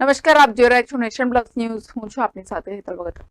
નમસ્કાર, આપ જોઈ રહ્યા છો નેશન પ્લસ ન્યૂઝ. હું છું આપની સાથે હેતલ ભગત.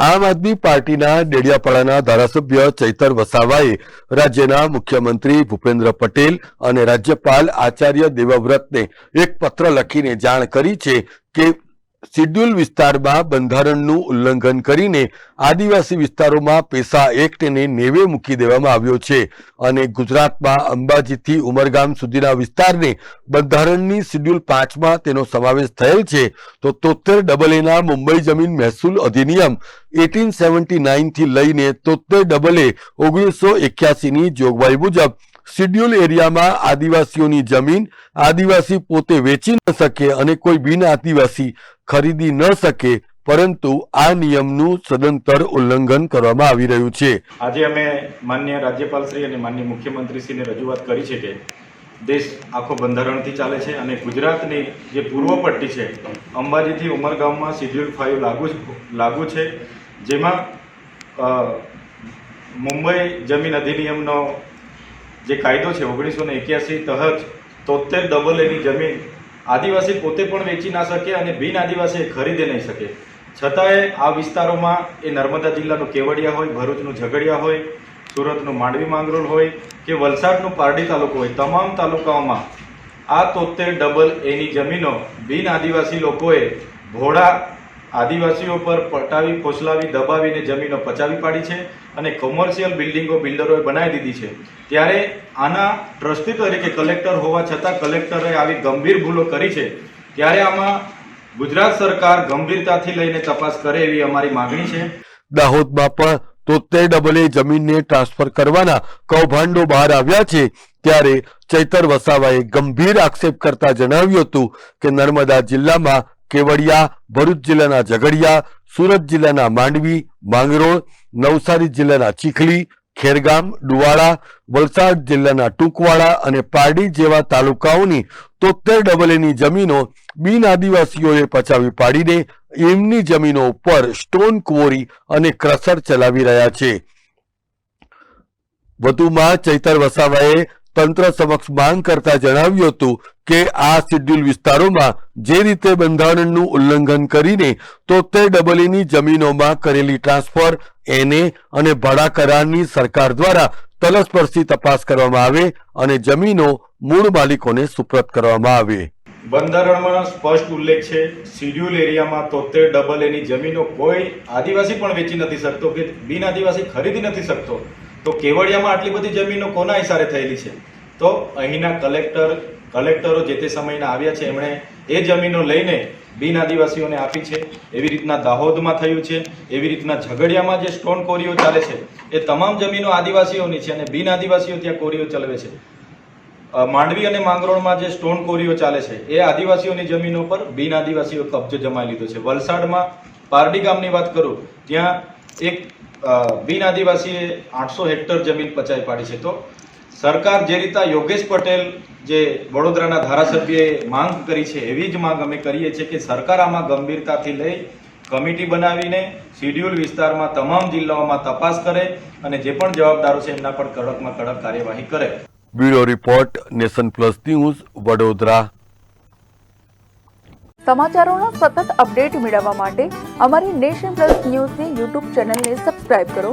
આમ આદમી પાર્ટીના ડેડિયાપાડાના ધારાસભ્ય ચૈતર વસાવાએ રાજ્યના મુખ્યમંત્રી ભૂપેન્દ્ર પટેલ અને રાજ્યપાલ આચાર્ય દેવવ્રતને એક પત્ર લખીને જાણ કરી છે કે શિડ્યુલ વિસ્તારમાં બંધારણનું ઉલ્લંઘન કરીને આદિવાસી વિસ્તારોમાં પેસા એક્ટને નેવે મૂકી દેવામાં આવ્યો છે અને ગુજરાતમાં અંબાજીથી ઉમરગામ સુધીના વિસ્તારને બંધારણની શિડ્યુલ પાંચમાં તેનો સમાવેશ થયેલ છે. તો તોતેર ડબલ એના મુંબઈ જમીન મહેસૂલ અધિનિયમ એટીન સેવન્ટી નાઇનથી લઈને તોતેર ડબલ એ ઓગણીસો એક્યાસીની જોગવાઈ મુજબ શિડ્યુલ એરિયામાં આદિવાસીઓની જમીન આદિવાસી પોતે વેચી ન શકે અને કોઈ બિન આદિવાસી ખરીદી ન શકે, પરંતુ આ નિયમનું સદંતર ઉલ્લંઘન કરવામાં આવી રહ્યું છે. આજે અમે માન્ય રાજ્યપાલશ્રી અને માન્ય મુખ્યમંત્રીશ્રીને રજૂઆત કરી છે કે દેશ આખો બંધારણથી ચાલે છે અને ગુજરાતની જે પૂર્વ પટ્ટી છે, અંબાજીથી ઉમરગામમાં શિડ્યુલ ફાઇવ લાગુ લાગુ છે, જેમાં મુંબઈ જમીન અધિનિયમનો જે કાયદો છે, ઓગણીસો ને એક્યાસી તહત તોતેર ડબલ એની જમીન આદિવાસી પોતે પણ વેચી ના શકે અને બિન આદિવાસી ખરીદે નહીં શકે. છતાંય આ વિસ્તારોમાં એ નર્મદા જિલ્લાનું કેવડિયા હોય, ભરૂચનું ઝઘડિયા હોય, સુરતનું માંડવી માંગરોળ હોય કે વલસાડનું પારડી તાલુકો હોય, તમામ તાલુકાઓમાં આ તોતેર ડબલ એની જમીનો બિન આદિવાસી લોકોએ ભોળા આદિવાસીઓ પર પટાવી, ફોસલાવી, દબાવીને જમીનો પચાવી પાડી છે અને કોમર્શિયલ બિલ્ડિંગો બિલ્ડરોએ બનાવી દીધી છે. ત્યારે આના ટ્રસ્ટી તરીકે કલેક્ટર હોવા છતાં કલેક્ટરે આવી ગંભીર ભૂલો કરી છે. ત્યારે આમાં ગુજરાત સરકાર ગંભીરતાથી લઈને તપાસ કરે એવી અમારી માગણી છે. દાહોદમાં પણ તોતેર ડબલે જમીનને ટ્રાન્સફર કરવાના કૌભાંડો બહાર આવ્યા છે. ત્યારે ચૈતર વસાવાએ ગંભીર આક્ષેપ કરતા જણાવ્યું હતું કે નર્મદા જિલ્લામાં કેવડિયા, ભરૂચ જિલ્લાના ઝઘડિયા, સુરત જિલ્લાના માંડવી, માંગરોળ, નવસારી જિલ્લાના ચીખલી, ખેરગામ ડુવાડા વલસાડ જિલ્લાના ટૂંકવાડા અને પારડી જેવા તાલુકાઓની તોતેર ડબલેની જમીનો બિન આદિવાસીઓએ પચાવી પાડીને એમની જમીનો ઉપર સ્ટોન ક્વોરી અને ક્રસર ચલાવી રહ્યા છે. વધુમાં ચૈતર વસાવાએ તંત્ર સમક્ષ માંગ કરતા જણાવ્યું હતું કે આ શિડ્યુલ વિસ્તારોમાં જે રીતે બંધારણનું ઉલ્લંઘન કરીને તોતેર ડબલીની જમીનોમાં કરેલી ટ્રાન્સફર, એને અને ભાડા કરારની સરકાર દ્વારા તલસ્પર્શી તપાસ કરવામાં આવે અને જમીનો મૂળ માલિકોને સુપ્રત કરવામાં આવે. બંધારણમાં સ્પષ્ટ ઉલ્લેખ છે, શિડ્યુલ એરિયામાં તોતેર ડબલ એની જમીનો કોઈ આદિવાસી પણ વેચી નથી શકતો કે બિન આદિવાસી ખરીદી નથી શકતો. તો કેવડિયામાં આટલી બધી જમીનો કોના ઇશારે થયેલી છે? તો અહીંના કલેક્ટર કલેક્ટરો જે તે સમયના આવ્યા છે, એમણે એ જમીનો લઈને બિન આદિવાસીઓને આપી છે. એવી રીતના દાહોદમાં થયું છે, એવી રીતના ઝઘડિયામાં જે સ્ટોન કોરીઓ ચાલે છે, એ તમામ જમીનો આદિવાસીઓની છે અને બિન આદિવાસીઓ ત્યાં કોરીઓ ચલાવે છે. માંડવી અને માંગરોળમાં જે સ્ટોન કોરીઓ ચાલે છે, એ આદિવાસીઓની જમીનો પર બિન આદિવાસીઓ કબજો જમાવી લીધો છે. વલસાડમાં પારડી ગામની વાત કરું, ત્યાં એક બિન આદિવાસીએ આઠસો હેક્ટર જમીન પચાવી પાડી છે. તો સરકાર જે રીતે યોગેશ પટેલ જે વડોદરાના ધારાસભ્યએ માંગ કરી છે એવી જ માંગ અમે કરીએ છીએ કે સરકાર આમાં ગંભીરતાથી લઈ કમિટી બનાવીને શિડ્યુલ વિસ્તારમાં તમામ જિલ્લાઓમાં તપાસ કરે અને જે પણ જવાબદારો છે એમના પર કડકમાં કડક કાર્યવાહી કરે. Bureau report Nation Plus News Vadodara. સમાચારોના સતત અપડેટ મેળવવા માટે અમારી નેશન પ્લસ ન્યૂઝની યુટ્યુબ ચેનલને સબસ્ક્રાઇબ કરો.